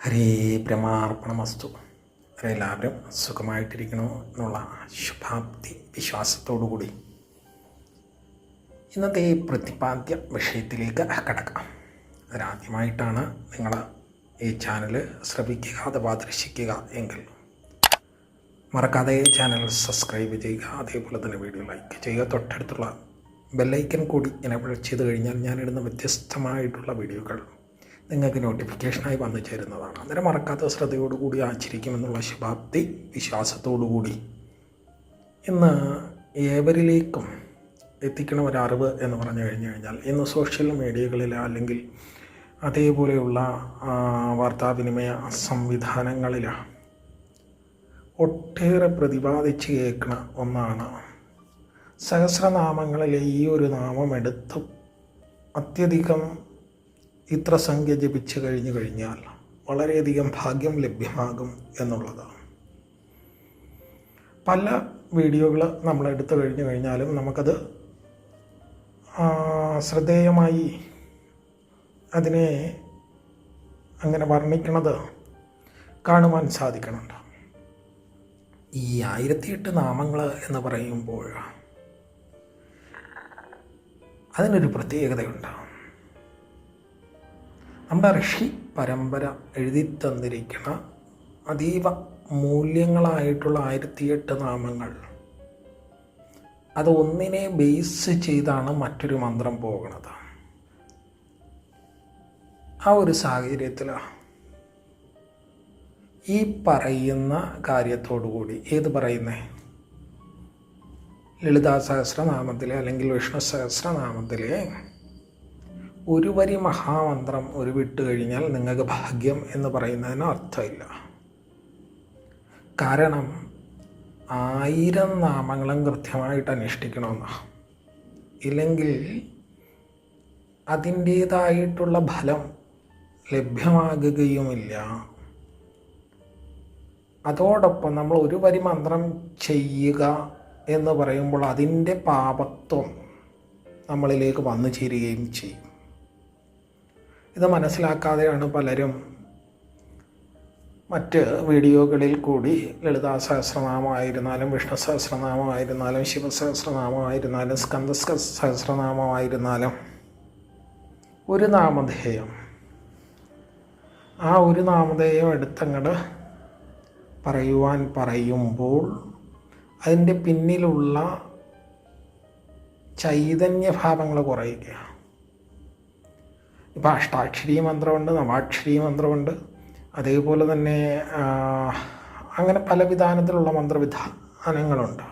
ഹരേ ബ്രഹ്മാർപ്പണമസ്തു എല്ലാവരും സുഖമായിട്ടിരിക്കണോ എന്നുള്ള ശുഭാപ്തി വിശ്വാസത്തോടുകൂടി ഇന്നത്തെ പ്രതിപാദ്യ വിഷയത്തിലേക്ക് കടക്കാം. അതിനാദ്യമായിട്ടാണ് നിങ്ങൾ ഈ ചാനൽ ശ്രവിക്കുക അഥവാ ദർശിക്കുക എങ്കിൽ മറക്കാതെ ചാനൽ സബ്സ്ക്രൈബ് ചെയ്യുക അതേപോലെ തന്നെ വീഡിയോ ലൈക്ക് ചെയ്യുക. തൊട്ടടുത്തുള്ള ബെല്ലൈക്കൻ കൂടി എനേബിൾ ചെയ്ത് കഴിഞ്ഞാൽ ഞാനിടുന്ന വ്യത്യസ്തമായിട്ടുള്ള വീഡിയോകൾ നിങ്ങൾക്ക് നോട്ടിഫിക്കേഷനായി വന്നു ചേരുന്നതാണ്. അന്നേരം മറക്കാത്ത ശ്രദ്ധയോടുകൂടി ആചരിക്കുമെന്നുള്ള ശുഭാപ്തി വിശ്വാസത്തോടുകൂടി. ഇന്ന് ഏവരിലേക്കും എത്തിക്കണ ഒരറിവ് എന്ന് പറഞ്ഞു കഴിഞ്ഞു കഴിഞ്ഞാൽ ഇന്ന് സോഷ്യൽ മീഡിയകളിൽ അല്ലെങ്കിൽ അതേപോലെയുള്ള വാർത്താവിനിമയ സംവിധാനങ്ങളിൽ ഒട്ടേറെ പ്രതിപാദിച്ച് കേൾക്കുന്ന ഒന്നാണ്. സഹസ്രനാമങ്ങളിലെ ഈ ഒരു നാമം എടുത്ത് അത്യധികം ഇത്ര സംഖ്യ ജപിച്ചു കഴിഞ്ഞു കഴിഞ്ഞാൽ വളരെയധികം ഭാഗ്യം ലഭ്യമാകും എന്നുള്ളതാണ്. പല വീഡിയോകൾ നമ്മൾ എടുത്തു കഴിഞ്ഞു കഴിഞ്ഞാലും നമുക്കത് ശ്രദ്ധേയമായി അതിനെ അങ്ങനെ വർണിക്കണത് കാണുവാൻ സാധിക്കുന്നുണ്ട്. ഈ ആയിരത്തിയെട്ട് നാമങ്ങൾ എന്ന് പറയുമ്പോൾ അതിനൊരു പ്രത്യേകതയുണ്ട്. നമ്മുടെ ഋഷി പരമ്പര എഴുതി തന്നിരിക്കുന്ന അതീവ മൂല്യങ്ങളായിട്ടുള്ള ആയിരത്തിയെട്ട് നാമങ്ങൾ. അത് ഒന്നിനെ ബേസ് ചെയ്താണ് മറ്റൊരു മന്ത്രം പോകുന്നത്. ആ ഒരു സാഹചര്യത്തിൽ ഈ പറയുന്ന കാര്യത്തോടു കൂടി ഏത് പറയുന്നേ? ലളിതാ സഹസ്രനാമത്തിലെ അല്ലെങ്കിൽ വിഷ്ണു സഹസ്രനാമത്തിലെ ഒരു വരി മഹാമന്ത്രം ഒരു വിട്ട് കഴിഞ്ഞാൽ നിങ്ങൾക്ക് ഭാഗ്യം എന്ന് പറയുന്നതിന് അർത്ഥമില്ല. കാരണം ആയിരം നാമങ്ങളും കൃത്യമായിട്ട് അനുഷ്ഠിക്കണമെന്ന്. ഇല്ലെങ്കിൽ അതിന്റേതായിട്ടുള്ള ഫലം ലഭ്യമാകുകയുമില്ല. അതോടൊപ്പം നമ്മൾ ഒരു വരി മന്ത്രം ചെയ്യുക എന്ന് പറയുമ്പോൾ അതിന്റെ പാപത്വം നമ്മളിലേക്ക് വന്നു ചേരുകയും ചെയ്യും. ഇത് മനസ്സിലാക്കാതെയാണ് പലരും മറ്റ് വീഡിയോകളിൽ കൂടി ലളിതാ സഹസ്രനാമമായിരുന്നാലും വിഷ്ണു സഹസ്രനാമമായിരുന്നാലും ശിവസഹസ്രനാമമായിരുന്നാലും സ്കന്ദ സഹസ്രനാമമായിരുന്നാലും ഒരു നാമധേയം. ആ ഒരു നാമധേയം എടുത്തങ്ങട് പറയുവാൻ പറയുമ്പോൾ അതിന്റെ പിന്നിലുള്ള ചൈതന്യഭാവങ്ങൾ കുറയുക ഇപ്പോൾ അഷ്ടാക്ഷരി മന്ത്രമുണ്ട് നവാക്ഷരി മന്ത്രമുണ്ട്. അതേപോലെ തന്നെ അങ്ങനെ പല വിധാനത്തിലുള്ള മന്ത്രവിധാനങ്ങളുണ്ട്.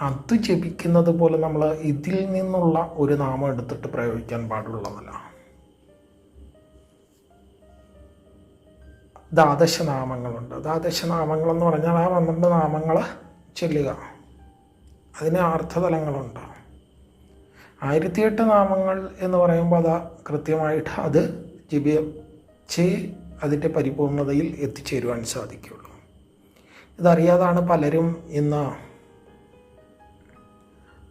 അത് ജപിക്കുന്നത് പോലെ നമ്മൾ ഇതിൽ നിന്നുള്ള ഒരു നാമം എടുത്തിട്ട് പ്രയോഗിക്കാൻ പാടുള്ളതല്ല. ദ്വാദശനാമങ്ങളുണ്ട്. ദ്വാദശനാമങ്ങളെന്ന് പറഞ്ഞാൽ ആ പന്ത്രണ്ട് നാമങ്ങൾ ചൊല്ലുക. അതിന് അർത്ഥതലങ്ങളുണ്ട് ആയിരത്തിയെട്ട് നാമങ്ങൾ എന്ന് പറയുമ്പോൾ അതാ കൃത്യമായിട്ട് അത് ജപിച്ച് അതിന്റെ പരിപൂർണതയിൽ എത്തിച്ചേരുവാൻ സാധിക്കുള്ളൂ ഇതറിയാതാണ് പലരും ഇന്ന്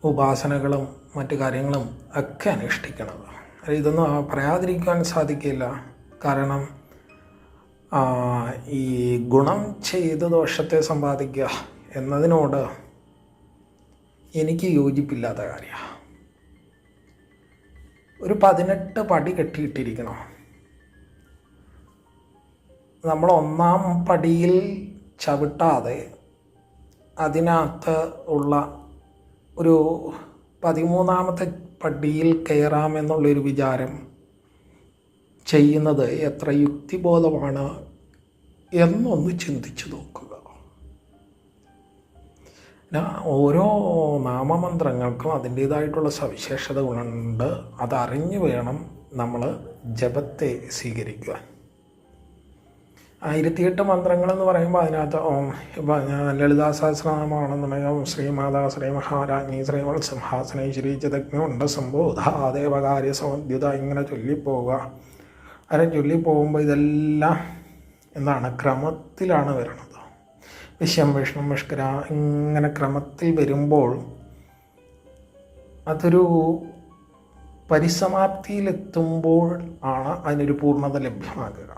ഉപാസനകളും മറ്റു കാര്യങ്ങളും ഒക്കെ അനുഷ്ഠിക്കുന്നത്. ഇതൊന്നും പറയാതിരിക്കാൻ സാധിക്കില്ല. കാരണം ഈ ഗുണം ചെയ്ത് ദോഷത്തെ സമ്പാദിക്കുക എന്നതിനോട് എനിക്ക് യോജിപ്പില്ലാത്ത കാര്യമാണ്. ഒരു പതിനെട്ട് പടി കെട്ടിയിട്ടിരിക്കണം. നമ്മൾ ഒന്നാം പടിയിൽ ചവിട്ടാതെ അതിനകത്ത് ഉള്ള ഒരു പതിമൂന്നാമത്തെ പടിയിൽ കയറാമെന്നുള്ളൊരു വിചാരം ചെയ്യുന്നത് എത്ര യുക്തിബോധമാണ് എന്നൊന്ന് ചിന്തിച്ചു നോക്കുക. ഓരോ നാമമന്ത്രങ്ങൾക്കും അതിന്റേതായിട്ടുള്ള സവിശേഷതകളുണ്ട് അതറിഞ്ഞു വേണം നമ്മൾ ജപത്തെ സ്വീകരിക്കുവാൻ ആയിരത്തിയെട്ട് മന്ത്രങ്ങൾ എന്ന് പറയുമ്പോൾ അതിനകത്ത് ഓം ലളിതാ സഹസ്രനാമമാണെന്നുണ്ടെങ്കിൽ ഓം ശ്രീമാതാ ശ്രീ മഹാരാജ്ഞി ശ്രീ സിംഹാസന ശ്രീ ചിതജ്ഞുണ്ട് സംബോധ ദേവകാര്യ സമദ്യുത ഇങ്ങനെ ചൊല്ലിപ്പോവുക. അങ്ങനെ ചൊല്ലിപ്പോകുമ്പോൾ ഇതെല്ലാം എന്താണ്? ക്രമത്തിലാണ് വരുന്നത് വിശ്വം വിഷ്ണു മുഷ്കര ഇങ്ങനെ ക്രമത്തിൽ വരുമ്പോൾ അതൊരു പരിസമാപ്തിയിലെത്തുമ്പോൾ ആണ് അതിനൊരു പൂർണത ലഭ്യമാകുക.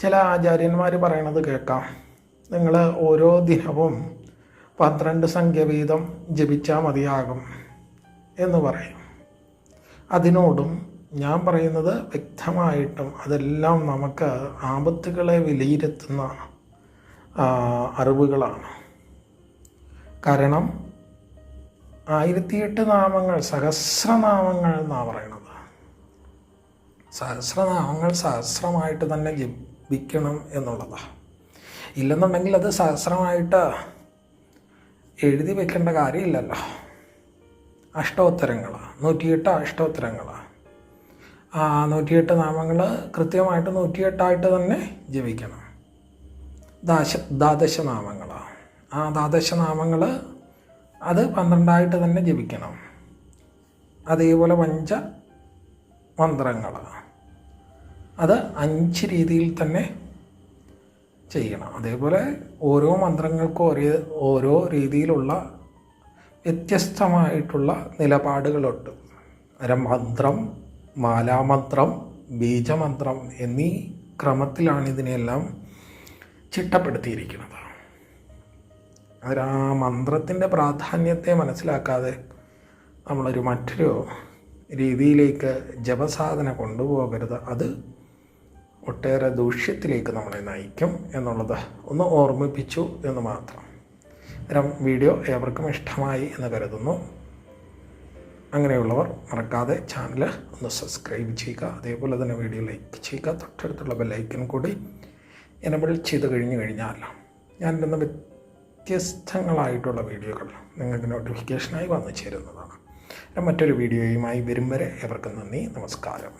ചില ആചാര്യന്മാർ പറയണത് കേൾക്കാം. നിങ്ങൾ ഓരോ ദിനവും പന്ത്രണ്ട് സംഖ്യ വീതം ജപിച്ചാൽ മതിയാകും എന്ന് പറയും. അതിനോടും ഞാൻ പറയുന്നത് വ്യക്തമായിട്ടും അതെല്ലാം നമുക്ക് ആപത്തുകളെ വിലയിരുത്തുന്ന ആ, അറിവുകളാണ്. കാരണം ആയിരത്തിയെട്ട് നാമങ്ങൾ സഹസ്രനാമങ്ങൾ എന്നാണ് പറയണത് സഹസ്രനാമങ്ങൾ സഹസ്രമായിട്ട് തന്നെ ജപിക്കണം എന്നുള്ളതാണ് ഇല്ലെന്നുണ്ടെങ്കിൽ അത് സഹസ്രമായിട്ട് എഴുതി വെക്കേണ്ട കാര്യമില്ലല്ലോ. അഷ്ടോത്തരങ്ങളാണ് നൂറ്റിയെട്ട് അഷ്ടോത്തരങ്ങൾ ആ നൂറ്റിയെട്ട് നാമങ്ങൾ കൃത്യമായിട്ട് നൂറ്റിയെട്ടായിട്ട് തന്നെ ജപിക്കണം. ദാശ ദ്വാദശനാമങ്ങളാണ് ആ ദ്വാദശനാമങ്ങൾ അത് പന്ത്രണ്ടായിട്ട് തന്നെ ജപിക്കണം. അതേപോലെ പഞ്ച മന്ത്രങ്ങൾ അത് അഞ്ച് രീതിയിൽ തന്നെ ചെയ്യണം. അതേപോലെ ഓരോ മന്ത്രങ്ങൾക്കും ഒരേ ഓരോ രീതിയിലുള്ള വ്യത്യസ്തമായിട്ടുള്ള നിലപാടുകളുണ്ട്. മന്ത്രം മാലാമന്ത്രം ബീജമന്ത്രം എന്നീ ക്രമത്തിലാണ് ഇതിനെല്ലാം ചിട്ടപ്പെടുത്തിയിരിക്കുന്നത്. അവർ ആ മന്ത്രത്തിന്റെ പ്രാധാന്യത്തെ മനസ്സിലാക്കാതെ നമ്മളൊരു മറ്റൊരു രീതിയിലേക്ക് ജപസാധന കൊണ്ടുപോകരുത്. അത് ഒട്ടേറെ ദൂഷ്യത്തിലേക്ക് നമ്മളെ നയിക്കും എന്നുള്ളത് ഒന്ന് ഓർമ്മിപ്പിച്ചു എന്ന് മാത്രം. അത്തരം വീഡിയോ ഏവർക്കും ഇഷ്ടമായി എന്ന് കരുതുന്നു. അങ്ങനെയുള്ളവർ മറക്കാതെ ചാനൽ ഒന്ന് സബ്സ്ക്രൈബ് ചെയ്യുക. അതേപോലെ തന്നെ വീഡിയോ ലൈക്ക് ചെയ്യുക. തൊട്ടടുത്തുള്ള ബെല്ലൈക്കൻ കൂടി എനബിൾ ചെയ്ത് കഴിഞ്ഞു കഴിഞ്ഞാൽ ഞാൻ ഇടുന്ന വ്യത്യസ്തങ്ങളായിട്ടുള്ള വീഡിയോകൾ നിങ്ങൾക്ക് നോട്ടിഫിക്കേഷനായി വന്നു ചേരുന്നതാണ്. മറ്റൊരു വീഡിയോയുമായി വരും വരെ ഏവർക്കും നന്ദി നമസ്കാരം.